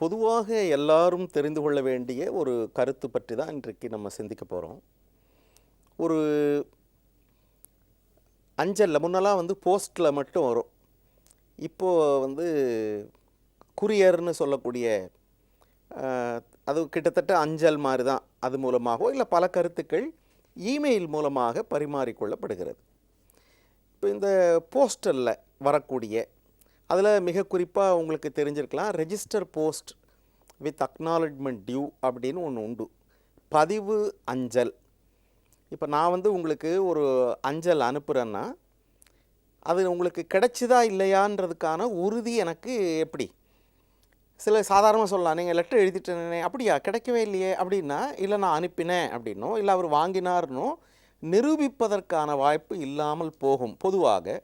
பொதுவாக எல்லாரும் தெரிந்து கொள்ள வேண்டிய ஒரு கருத்து பற்றி தான் இன்றைக்கு நம்ம சிந்திக்க போகிறோம் ஒரு அஞ்சலில் முன்னெல்லாம் வந்து போஸ்ட்டில் மட்டும் வரும். இப்போது வந்து குரியர்னு சொல்லக்கூடிய அது கிட்டத்தட்ட அஞ்சல் மாதிரி தான் அது மூலமாகவோ இல்லை பல கருத்துக்கள் இமெயில் மூலமாக பரிமாறிக்கொள்ளப்படுகிறது. இப்போ இந்த போஸ்டலில் வரக்கூடிய அதில் மிக குறிப்பாக உங்களுக்கு தெரிஞ்சிருக்கலாம். Register post with acknowledgement due அப்படின்னு ஒன்று உண்டு. பதிவு அஞ்சல். இப்போ நான் வந்து உங்களுக்கு ஒரு அஞ்சல் அனுப்புகிறேன்னா அது உங்களுக்கு கிடைச்சிதா இல்லையான்றதுக்கான உறுதி எனக்கு எப்படி? சில சாதாரணமாக சொல்லலாம். நீங்கள் லெட்டர் எழுதிட்டேனே அப்படியா? கிடைக்கவே இல்லையே அப்படின்னா இல்லை நான் அனுப்பினேன் அப்படின்னோ இல்லை அவர் வாங்கினார்னோ நிரூபிப்பதற்கான வாய்ப்பு இல்லாமல் போகும். பொதுவாக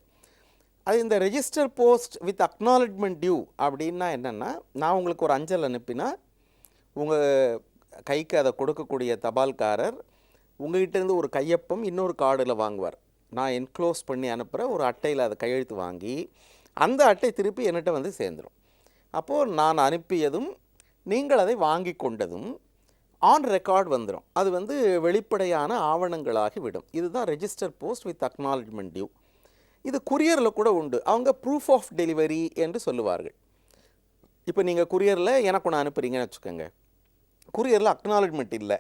அது இந்த register post with acknowledgement due அப்படின்னா என்னென்னா நான் உங்களுக்கு ஒரு அஞ்சல் அனுப்பினா உங்கள் கைக்கு அதை கொடுக்கக்கூடிய தபால்காரர் உங்ககிட்டேருந்து ஒரு கையொப்பம் இன்னொரு கார்டில் வாங்குவார். நான் என்க்ளோஸ் பண்ணி அனுப்புகிற ஒரு அட்டையில் அதை கையெழுத்து வாங்கி அந்த அட்டை திருப்பி என்கிட்ட வந்து சேர்ந்துடும் அப்போது நான் அனுப்பியதும் நீங்கள் அதை வாங்கி கொண்டதும் ஆன் ரெக்கார்ட் வந்துடும் அது வந்து வெளிப்படையான ஆவணங்களாகி விடும். இதுதான் register post with acknowledgement due இது குரியரில் கூட உண்டு. அவங்க ப்ரூஃப் ஆஃப் டெலிவரி என்று சொல்லுவார்கள். இப்போ நீங்கள் குரியரில் எனக்கு ஒன்று அனுப்புறீங்கன்னு வச்சுக்கோங்க. குரியரில் அக்னாலஜ்மெண்ட் இல்லை.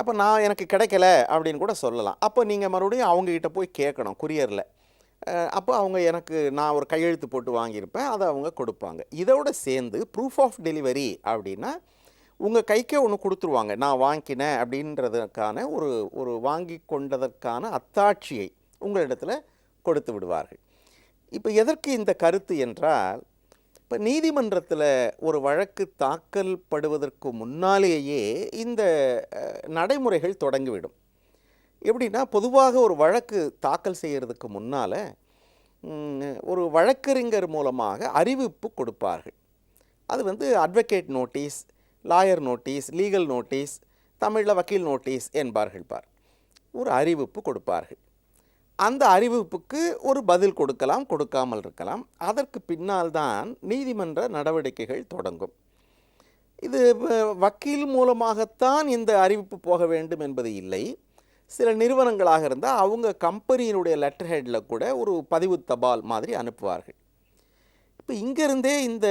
அப்போ நான் எனக்கு கிடைக்கல அப்படின்னு கூட சொல்லலாம். அப்போ நீங்கள் மறுபடியும் அவங்கக்கிட்ட போய் கேட்கணும் குரியரில் அப்போ அவங்க எனக்கு நான் ஒரு கையெழுத்து போட்டு வாங்கியிருப்பேன். அதை அவங்க கொடுப்பாங்க. இதோட சேர்ந்து ப்ரூஃப் ஆஃப் டெலிவரி அப்படின்னா உங்கள் கைக்கே ஒன்று கொடுத்துருவாங்க. நான் வாங்கினேன் அப்படின்றதுக்கான ஒரு ஒரு வாங்கி கொண்டதற்கான அத்தாட்சியை உங்களிடத்தில் கொடுத்து விடுவார்கள். இப்போ எதற்கு இந்த கருத்து என்றால் இப்போ நீதிமன்றத்தில் ஒரு வழக்கு தாக்கல் படுவதற்கு முன்னாலேயே இந்த நடைமுறைகள் தொடங்கிவிடும். எப்படின்னா பொதுவாக ஒரு வழக்கு தாக்கல் செய்கிறதுக்கு முன்னால் ஒரு வழக்கறிஞர் மூலமாக அறிவிப்பு கொடுப்பார்கள். அது வந்து advocate notice lawyer notice legal notice தமிழில் வக்கீல் நோட்டீஸ் என்பார்கள் பார். ஒரு அறிவிப்பு கொடுப்பார்கள். அந்த அறிவிப்புக்கு ஒரு பதில் கொடுக்கலாம் கொடுக்காமல் இருக்கலாம். அதற்கு பின்னால் தான் நீதிமன்ற நடவடிக்கைகள் தொடங்கும். இது வக்கீல் மூலமாகத்தான் இந்த அறிவிப்பு போக வேண்டும் என்பது இல்லை. சில நிறுவனங்களாக இருந்தால் அவங்க கம்பெனியினுடைய லெட்டர் ஹெட்டில் கூட ஒரு பதிவு தபால் மாதிரி அனுப்புவார்கள். இப்போ இங்கிருந்தே இந்த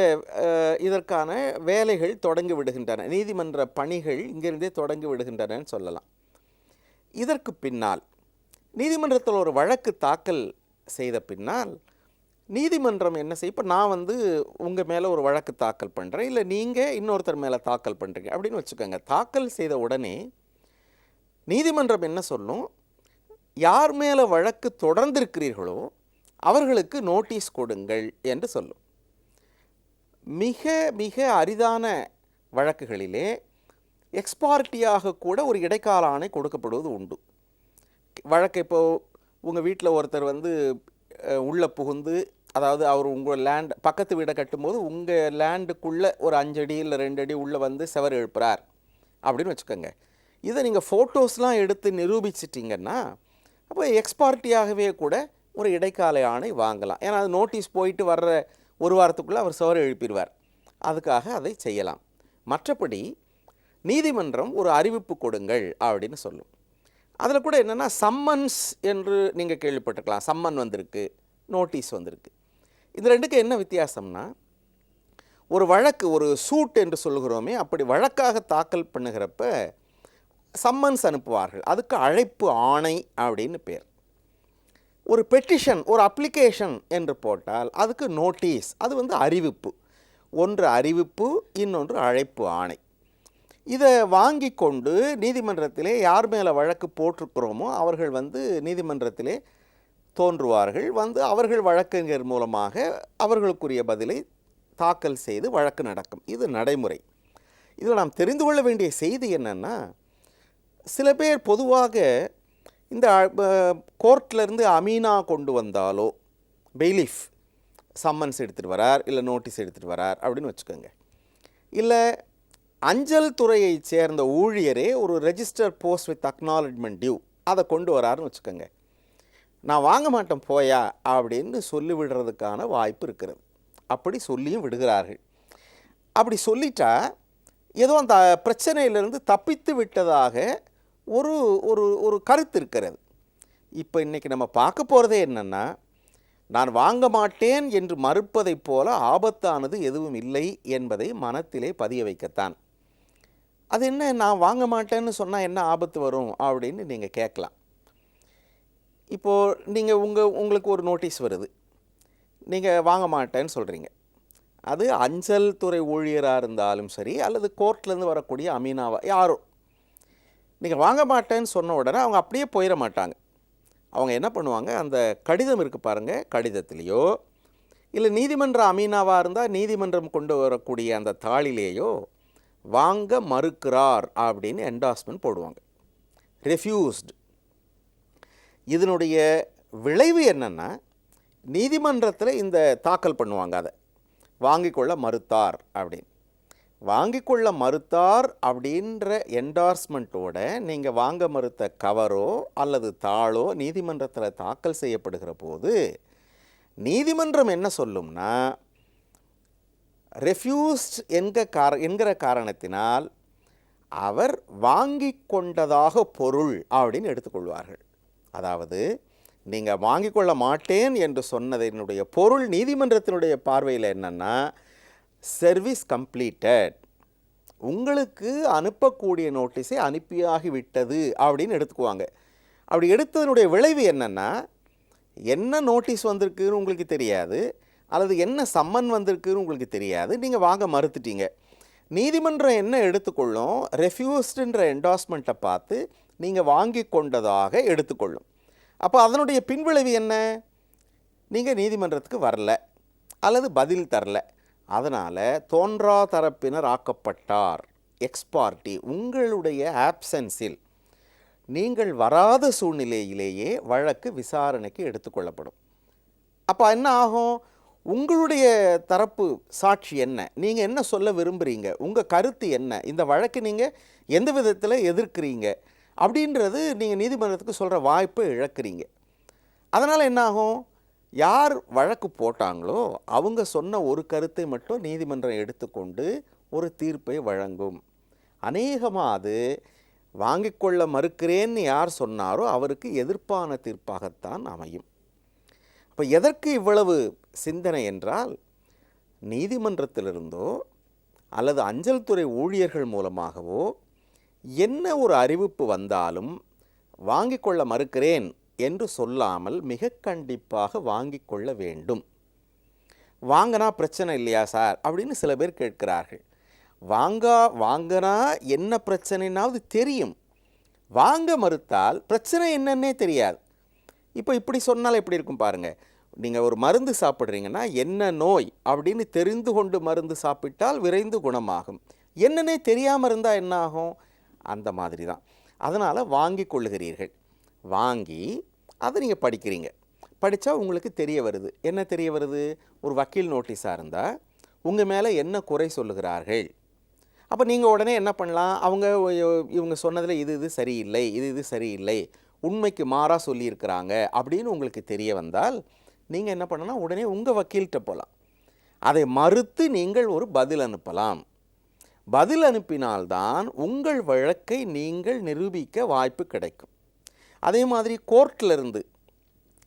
இதற்கான வேலைகள் தொடங்கி விடுகின்றன. நீதிமன்ற பணிகள் இங்கிருந்தே தொடங்கி விடுகின்றனன்னு சொல்லலாம். இதற்கு பின்னால் நீதிமன்றத்தில் ஒரு வழக்கு தாக்கல் செய்த பின்னால் நீதிமன்றம் என்ன செய்ய இப்போ நான் வந்து உங்கள் மேலே ஒரு வழக்கு தாக்கல் பண்ணுறேன் இல்லை நீங்கள் இன்னொருத்தர் மேலே தாக்கல் பண்ணுறீங்க அப்படின்னு வச்சுக்கோங்க. தாக்கல் செய்த உடனே நீதிமன்றம் என்ன சொல்லும்? யார் மேலே வழக்கு தொடர்ந்திருக்கிறீர்களோ அவர்களுக்கு நோட்டீஸ் கொடுங்கள் என்று சொல்லும். மிக மிக அரிதான வழக்குகளிலே எக்ஸ்பார்ட்டியாக கூட ஒரு இடைக்கால ஆணை கொடுக்கப்படுவது உண்டு. வழக்கு இப்போ உங்கள் வீட்டில் ஒருத்தர் வந்து உள்ளே புகுந்து அதாவது அவர் உங்கள் லேண்ட் பக்கத்து வீடை கட்டும்போது உங்கள் லேண்டுக்குள்ளே ஒரு அஞ்சடி இல்லை ரெண்டு அடி உள்ளே வந்து செவர் எழுப்புறார். அப்படின்னு வச்சுக்கோங்க. இதை நீங்கள் ஃபோட்டோஸ்லாம் எடுத்து நிரூபிச்சிட்டிங்கன்னா அப்போ எக்ஸ்பார்ட்டியாகவே கூட ஒரு இடைக்கால ஆணை வாங்கலாம். ஏன்னா அது நோட்டீஸ் போயிட்டு வர்ற ஒரு வாரத்துக்குள்ளே அவர் சுவர் எழுப்பிடுவார் அதுக்காக அதை செய்யலாம். மற்றபடி நீதிமன்றம் ஒரு அறிவிப்பு கொடுங்கள் அப்படின்னு சொல்லும். அதில் கூட என்னென்னா சம்மன்ஸ் என்று நீங்கள் கேள்விப்பட்டிருக்கலாம். சம்மன் வந்திருக்கு நோட்டீஸ் வந்திருக்கு. இது ரெண்டுக்கு என்ன வித்தியாசம்னா ஒரு வழக்கு ஒரு சூட் என்று சொல்லுகிறோமே அப்படி வழக்காக தாக்கல் பண்ணுகிறப்ப சம்மன்ஸ் அனுப்புவார்கள். அதுக்கு அழைப்பு ஆணை அப்படின்னு பேர். ஒரு பெட்டிஷன் ஒரு அப்ளிகேஷன் என்று போட்டால் அதுக்கு நோட்டீஸ் அது வந்து அறிவிப்பு. ஒன்று அறிவிப்பு இன்னொன்று அழைப்பு ஆணை. இதை வாங்கி கொண்டு நீதிமன்றத்திலே யார் மேலே வழக்கு போட்டிருக்கிறோமோ அவர்கள் வந்து நீதிமன்றத்திலே தோன்றுவார்கள். வந்து அவர்கள் வழக்கறிஞர் மூலமாக அவர்களுக்குரிய பதிலை தாக்கல் செய்து வழக்கு நடக்கும். இது நடைமுறை. இதில் நாம் தெரிந்து கொள்ள வேண்டிய செய்தி என்னென்னா சில பேர் பொதுவாக இந்த கோர்ட்லேருந்து அமீனா கொண்டு வந்தாலோ பெய்லிஃப் சம்மன்ஸ் எடுத்துகிட்டு வரார் இல்லை நோட்டீஸ் எடுத்துகிட்டு வரார் அப்படின்னு வச்சுக்கோங்க. இல்லை அஞ்சல் துறையைச் சேர்ந்த ஊழியரே ஒரு register post with acknowledgement due அதை கொண்டு வராருன்னு வச்சுக்கோங்க. நான் வாங்க மாட்டேன் போயா? அப்படின்னு சொல்லி விடுறதுக்கான வாய்ப்பு இருக்கிறது. அப்படி சொல்லியும் விடுகிறார்கள். அப்படி சொல்லிட்டா ஏதோ அந்த பிரச்சனையிலிருந்து தப்பித்து விட்டதாக ஒரு ஒரு ஒரு கருத்து இருக்கிறது. இப்போ இன்றைக்கி நம்ம பார்க்க போகிறதே என்னென்னா நான் வாங்க மாட்டேன் என்று மறுப்பதைப் போல ஆபத்தானது எதுவும் இல்லை என்பதை மனத்திலே பதிய வைக்கத்தான். அது என்ன நான் வாங்க மாட்டேன்னு சொன்னால் என்ன ஆபத்து வரும் அப்படின்னு நீங்கள் கேட்கலாம். இப்போது நீங்கள் உங்கள் உங்களுக்கு ஒரு நோட்டீஸ் வருது. நீங்கள் வாங்க மாட்டேன்னு சொல்கிறீங்க அது அஞ்சல் துறை ஊழியராக இருந்தாலும் சரி அல்லது கோர்ட்லேருந்து வரக்கூடிய அமீனாவா யாரோ. நீங்கள் வாங்க மாட்டேன்னு சொன்ன உடனே அவங்க அப்படியே போயிட மாட்டாங்க. அவங்க என்ன பண்ணுவாங்க அந்த கடிதம் இருக்குது பாருங்கள் கடிதத்திலேயோ இல்லை நீதிமன்ற அமீனாவாக இருந்தால் நீதிமன்றம் கொண்டு வரக்கூடிய அந்த தாளிலேயோ வாங்க மறுக்கிறார் அப்படின்னு என்டாஸ்மெண்ட் போடுவாங்க. ரெஃப்யூஸ்டு இதனுடைய விளைவு என்னென்னா நீதிமன்றத்தில் இந்த தாக்கல் பண்ணுவாங்க அதை. வாங்கிக்கொள்ள மறுத்தார் அப்படின்னு. வாங்கிக்கொள்ள மறுத்தார் அப்படின்ற என்டார்ஸ்மெண்ட்டோட நீங்கள் வாங்க மறுத்த கவரோ அல்லது தாளோ நீதிமன்றத்தில் தாக்கல் செய்யப்படுகிற போது நீதிமன்றம் என்ன சொல்லும்னா ரெஃப்யூஸ்ட் என்க கார என்கிற காரணத்தினால் அவர் வாங்கி கொண்டதாக பொருள் அப்படின்னு எடுத்துக்கொள்வார்கள். அதாவது நீங்கள் வாங்கிக் கொள்ள மாட்டேன் என்று சொன்னதனுடைய பொருள் நீதிமன்றத்தினுடைய பார்வையில் என்னென்னா சர்வீஸ் கம்ப்ளீட்டட் உங்களுக்கு அனுப்பக்கூடிய நோட்டீஸை அனுப்பியாகிவிட்டது அப்படின்னு எடுத்துக்குவாங்க. அப்படி எடுத்ததனுடைய விளைவு என்னென்னா என்ன நோட்டீஸ் வந்திருக்குன்னு உங்களுக்கு தெரியாது. அல்லது என்ன சம்மன் வந்திருக்குன்னு உங்களுக்கு தெரியாது. நீங்கள் வாங்க மறுத்துட்டீங்க. நீதிமன்றம் என்ன எடுத்துக்கொள்ளும்? ரெஃப்யூஸ்டுன்ற என்டாஸ்மெண்ட்டை பார்த்து நீங்கள் வாங்கி கொண்டதாக எடுத்துக்கொள்ளும். அப்போ அதனுடைய பின்விளைவு என்ன? நீங்கள் நீதிமன்றத்துக்கு வரல. அல்லது பதில் தரல. அதனால் தோன்றா தரப்பினர் ஆக்கப்பட்டார். எக்ஸ்பார்ட்டி உங்களுடைய ஆப்சன்ஸில் நீங்கள் வராத சூழ்நிலையிலேயே வழக்கு விசாரணைக்கு எடுத்துக்கொள்ளப்படும் அப்போ என்ன ஆகும்? உங்களுடைய தரப்பு சாட்சி என்ன? நீங்கள் என்ன சொல்ல விரும்புகிறீங்க உங்கள் கருத்து என்ன? இந்த வழக்கு நீங்கள் எந்த விதத்தில் எதிர்க்கிறீங்க? அப்படின்றது நீங்கள் நீதிமன்றத்துக்கு சொல்கிற வாய்ப்பை இழக்கிறீங்க. அதனால் என்னாகும்? யார் வழக்கு போட்டாங்களோ அவங்க சொன்ன ஒரு கருத்தை மட்டும் நீதிமன்றம் எடுத்துக்கொண்டு ஒரு தீர்ப்பை வழங்கும். அநேகமாக அது வாங்கிக்கொள்ள மறுக்கிறேன்னு யார் சொன்னாரோ அவருக்கு எதிர்ப்பான தீர்ப்பாகத்தான் அமையும். அப்போ எதற்கு இவ்வளவு சிந்தனை என்றால் நீதிமன்றத்திலிருந்தோ அல்லது அஞ்சல் துறை ஊழியர்கள் மூலமாகவோ என்ன ஒரு அறிவிப்பு வந்தாலும் வாங்கிக் கொள்ள மறுக்கிறேன் என்று சொல்லாமல் மிக கண்டிப்பாக வாங்கிக் கொள்ள வேண்டும். வாங்கினா பிரச்சனை இல்லையா சார்? அப்படின்னு சில பேர் கேட்கிறார்கள். வாங்கா வாங்கினா என்ன பிரச்சனைனாவது தெரியும். வாங்க மறுத்தால் பிரச்சனை என்னன்னே தெரியாது. இப்போ இப்படி சொன்னால் எப்படி இருக்கும் பாருங்கள் நீங்கள் ஒரு மருந்து சாப்பிட்றீங்கன்னா என்ன நோய் அப்படின்னு தெரிந்து கொண்டு மருந்து சாப்பிட்டால் விரைந்து குணமாகும். என்னன்னே தெரியாமல் இருந்தால் என்ன ஆகும்? அந்த மாதிரி தான். அதனால் வாங்கி கொள்ளுகிறீர்கள். வாங்கி அதை நீங்கள் படிக்கிறீங்க. படித்தா உங்களுக்கு தெரிய வருது. என்ன தெரிய வருது? ஒரு வக்கீல் நோட்டீஸாக இருந்தால் உங்கள் மேலே என்ன குறை சொல்லுகிறார்கள்? அப்போ நீங்கள் உடனே என்ன பண்ணலாம்? அவங்க இவங்க சொன்னதில் இது இது சரியில்லை இது இது சரியில்லை. உண்மைக்கு மாறாக சொல்லியிருக்கிறாங்க அப்படின்னு உங்களுக்கு தெரிய வந்தால் நீங்கள் என்ன பண்ணலாம்? உடனே உங்கள் வக்கீல்கிட்ட போகலாம் அதை மறுத்து நீங்கள் ஒரு பதில் அனுப்பலாம். பதில் அனுப்பினால்தான் உங்கள் வழக்கை நீங்கள் நிரூபிக்க வாய்ப்பு கிடைக்கும். அதே மாதிரி கோர்ட்டிலிருந்து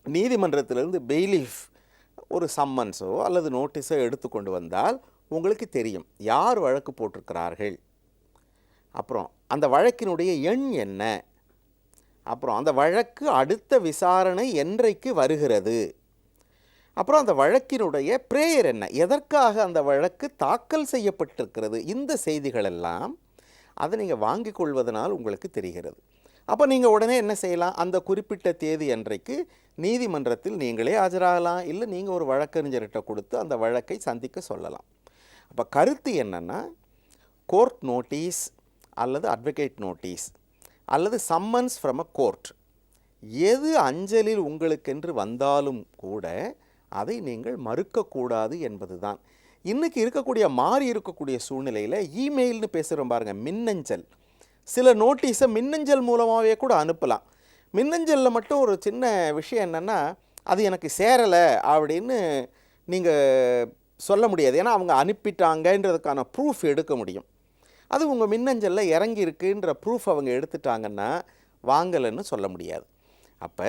நீதிமன்றத்திலிருந்து பெய்லீஃப் ஒரு சம்மன்ஸோ அல்லது நோட்டீஸோ எடுத்துக்கொண்டு வந்தால் உங்களுக்கு தெரியும் யார் வழக்கு போட்டிருக்கிறார்கள். அப்புறம் அந்த வழக்கினுடைய எண் என்ன? அப்புறம் அந்த வழக்கு அடுத்த விசாரணை என்றைக்கு வருகிறது? அப்புறம் அந்த வழக்கினுடைய பிரேயர் என்ன? எதற்காக அந்த வழக்கு தாக்கல் செய்யப்பட்டிருக்கிறது? இந்த செய்திகளெல்லாம் அதை நீங்கள் வாங்கி கொள்வதனால் உங்களுக்கு தெரிகிறது. அப்போ நீங்கள் உடனே என்ன செய்யலாம்? அந்த குறிப்பிட்ட தேதி அன்றைக்கு நீதிமன்றத்தில் நீங்களே ஆஜராகலாம். இல்லை நீங்கள் ஒரு வழக்கறிஞர்கிட்ட கொடுத்து அந்த வழக்கை சந்திக்க சொல்லலாம். அப்போ கருத்து என்னென்னா கோர்ட் நோட்டீஸ் அல்லது அட்வொகேட் நோட்டீஸ். அல்லது சம்மன்ஸ் ஃப்ரம் அ கோர்ட் எது அஞ்சலில் உங்களுக்கென்று வந்தாலும் கூட அதை நீங்கள் மறுக்கக்கூடாது என்பது தான் இன்றைக்கி இருக்கக்கூடிய மாறி இருக்கக்கூடிய சூழ்நிலையில் இமெயில்னு பேசுகிறோம் பாருங்கள் மின்னஞ்சல். சில நோட்டீஸை மின்னஞ்சல் மூலமாகவே கூட அனுப்பலாம். மின்னஞ்சலில் மட்டும் ஒரு சின்ன விஷயம் என்னென்னா அது எனக்கு சேரலை அப்படின்னு நீங்கள் சொல்ல முடியாது. ஏன்னா அவங்க அனுப்பிட்டாங்கன்றதுக்கான ப்ரூஃப் எடுக்க முடியும். அது உங்கள் மின்னஞ்சலில் இறங்கி இருக்குன்ற ப்ரூஃப் அவங்க எடுத்துட்டாங்கன்னா வாங்கலைன்னு சொல்ல முடியாது. அப்போ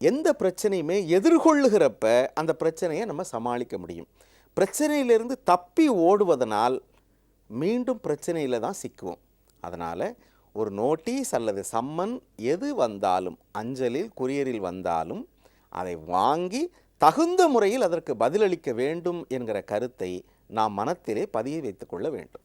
எந்த பிரச்சனையுமே எதிர்கொள்ளுகிறப்ப அந்த பிரச்சனையை நம்ம சமாளிக்க முடியும். பிரச்சனையிலிருந்து தப்பி ஓடுவதனால் மீண்டும் பிரச்சனையில் தான் சிக்குவோம். அதனால் ஒரு நோட்டீஸ் அல்லது சம்மன் எது வந்தாலும் அஞ்சலில் குரியரில் வந்தாலும் அதை வாங்கி தகுந்த முறையில் அதற்கு பதிலளிக்க வேண்டும் என்கிற கருத்தை நாம் மனத்திலே பதிய வைத்துக்கொள்ள வேண்டும்.